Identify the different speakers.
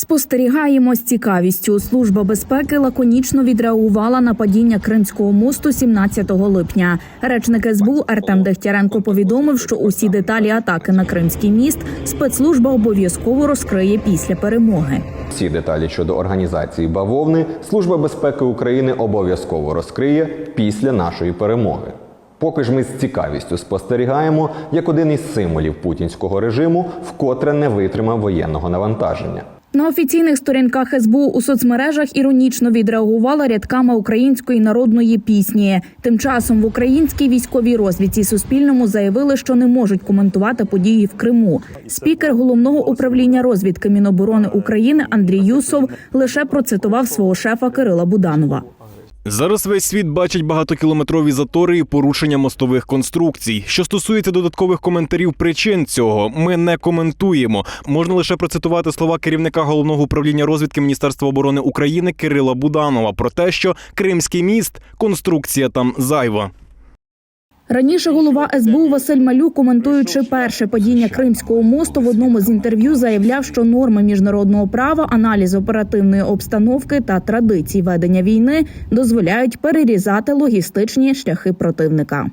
Speaker 1: Спостерігаємо з цікавістю. Служба безпеки лаконічно відреагувала на падіння Кримського мосту 17 липня. Речник СБУ Артем Дегтяренко повідомив, що усі деталі атаки на Кримський міст спецслужба обов'язково розкриє після перемоги.
Speaker 2: Всі деталі щодо організації бавовни Служба безпеки України обов'язково розкриє після нашої перемоги. Поки ж ми з цікавістю спостерігаємо, як один із символів путінського режиму вкотре не витримав воєнного навантаження.
Speaker 1: На офіційних сторінках СБУ у соцмережах іронічно відреагувала рядками української народної пісні. Тим часом в українській військовій розвідці Суспільному заявили, що не можуть коментувати події в Криму. Спікер головного управління розвідки Міноборони України Андрій Юсов лише процитував свого шефа Кирила Буданова.
Speaker 3: Зараз весь світ бачить багатокілометрові затори і порушення мостових конструкцій. Що стосується додаткових коментарів причин цього, ми не коментуємо. Можна лише процитувати слова керівника головного управління розвідки Міністерства оборони України Кирила Буданова про те, що Кримський міст конструкція там зайва.
Speaker 1: Раніше голова СБУ Василь Малюк, коментуючи перше падіння Кримського мосту, в одному з інтерв'ю заявляв, що норми міжнародного права, аналіз оперативної обстановки та традицій ведення війни дозволяють перерізати логістичні шляхи противника.